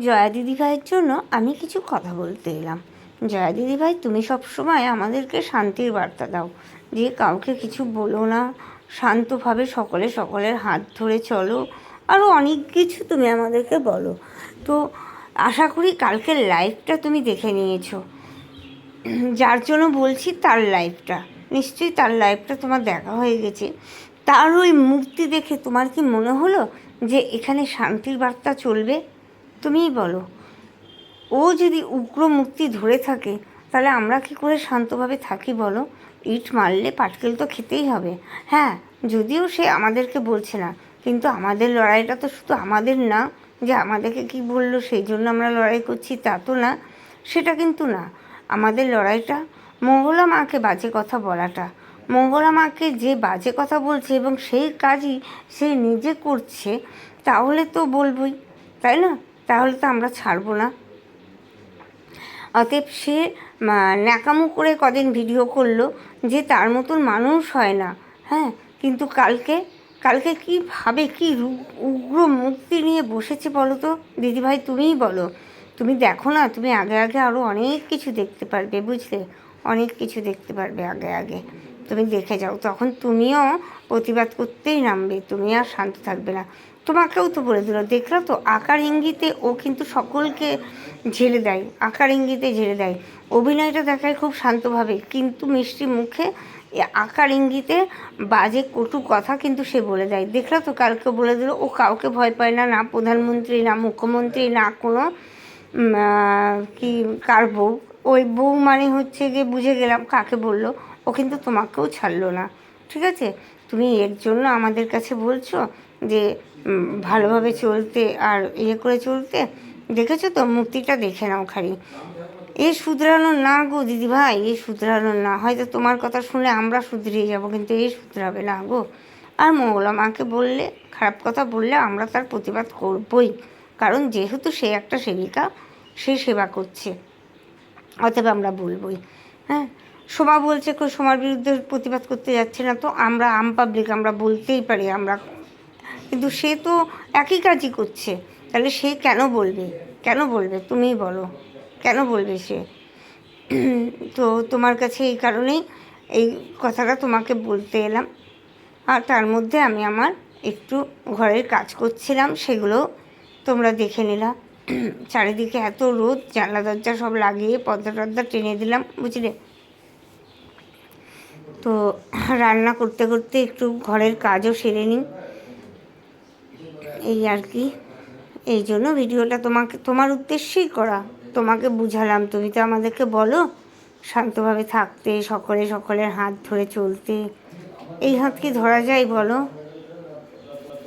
জয়া দিদিভাইয়ের জন্য আমি কিছু কথা বলতে এলাম। জয়া দিদিভাই, তুমি সব সময় আমাদেরকে শান্তির বার্তা দাও। যে কাউকে কিছু বলো না। শান্তভাবে সকলে সকলের হাত ধরে চলো। আরও অনেক কিছু তুমি আমাদেরকে বলো। তো আশা করি কালকের লাইভটা তুমি দেখে নিয়েছো। যার জন্য বলছি তার লাইফটা নিশ্চয়ই তার লাইফটা তোমার দেখা হয়ে গেছে। তার ওই মুক্তি দেখে তোমার কি মনে হলো যে এখানে শান্তির বার্তা চলবে? তুমিই বলো। ও যদি উগ্র মুক্তি ধরে থাকে, তাহলে আমরা কি করে শান্তভাবে থাকি বলো? ইট মারলে পাটকেল তো খেতেই হবে। হ্যাঁ যদিও সে আমাদেরকে বলছে না, কিন্তু আমাদের লড়াইটা তো শুধু আমাদের না, যে আমাদেরকে কি বলল, সেই জন্য আমরা লড়াই করছি তা তো না, সেটা কিন্তু না। আমাদের লড়াইটা মঙ্গলা মাকে বাজে কথা বলাটা। মঙ্গলা মাকে যে বাজে কথা বলছে এবং সেই কাজই সে নিজে করছে, তাহলে তো বলবই, তাই না? তাহলে তো আমরা ছাড়বো না। অতএব সে ন্যাকামো করে কদিন ভিডিও করল যে তার মতন মানুষ হয় না। হ্যাঁ কিন্তু কালকে কালকে কি ভাবে, কি উগ্র মুক্তি নিয়ে বসেছে বলো তো? দিদিভাই, তুমিই বলো। তুমি দেখো না, তুমি আগে আগে আরও অনেক কিছু দেখতে পারবে, বুঝলে? অনেক কিছু দেখতে পারবে আগে আগে। তুমি দেখে যাও, তখন তুমিও প্রতিবাদ করতেই নামবে, তুমি আর শান্ত থাকবে না। তোমাকেও তো বলে দিল দেখল তো, আকার ইঙ্গিতে ও কিন্তু সকলকে ঝেড়ে দেয়, আকার ইঙ্গিতে ঝেড়ে দেয়। অভিনয়টা দেখায় খুব শান্তভাবে, কিন্তু মিষ্টি মুখে আকার ইঙ্গিতে বাজে কটু কথা কিন্তু সে বলে দেয়। দেখল তো, কালকে বলে দিল, ও কাউকে ভয় পায় না না প্রধানমন্ত্রী, না মুখ্যমন্ত্রী, না কোনো কি, কার বউ। ওই বউ মানে হচ্ছে গিয়ে বুঝে গেলাম কাকে বলল, ও কিন্তু তোমাকেও ছাড়লো না। ঠিক আছে? তুমি এর জন্য আমাদের কাছে বলছো যে ভালোভাবে চলতে আর ইয়ে করে চলতে, দেখেছ তো? মুক্তিটা দেখে নাও খালি। এ শুধরানো না গো দিদিভাই, এ শুধরানো না। হয়তো তোমার কথা শুনে আমরা শুধরিয়ে যাব, কিন্তু এ শুধরাবে না গো। আর মঙ্গলা মাকে বললে, খারাপ কথা বললে আমরা তার প্রতিবাদ করবই। কারণ যেহেতু সে একটা সেবিকা, সে সেবা করছে। অতএব আমরা বলবই। হ্যাঁ? সোমা বলছে কেউ সোমার বিরুদ্ধে প্রতিবাদ করতে যাচ্ছে না তো? আমরা, আম পাবলিক আমরা বলতেই পারি, আমরা কিন্তু সে তো একই কাজই করছে। তাহলে সে কেন বলবে? কেন বলবে? তুমিই বলো। কেন বলবে সে? তো তোমার কাছে এই কারণেই এই কথাটা তোমাকে বলতে এলাম। আর তার মধ্যে আমি আমার একটু ঘরের কাজ করছিলাম, সেগুলো তোমরা দেখে নিলাম চারিদিকে এত রোদ, জানলা, দরজা সব লাগিয়ে পর্দা টর্দা টেনে দিলাম, বুঝলে? তো রান্না করতে করতে একটু ঘরের কাজও সেরে নিই। এই আর কি। এই জন্য ভিডিওটা তোমাকে, তোমার উদ্দেশ্যেই করা। তোমাকে বুঝালাম, তুমি তো আমাদেরকে বলো, শান্তভাবে থাকতে, সকলে সকলের হাত ধরে চলতে। এই হাত কি ধরা যায় বলো?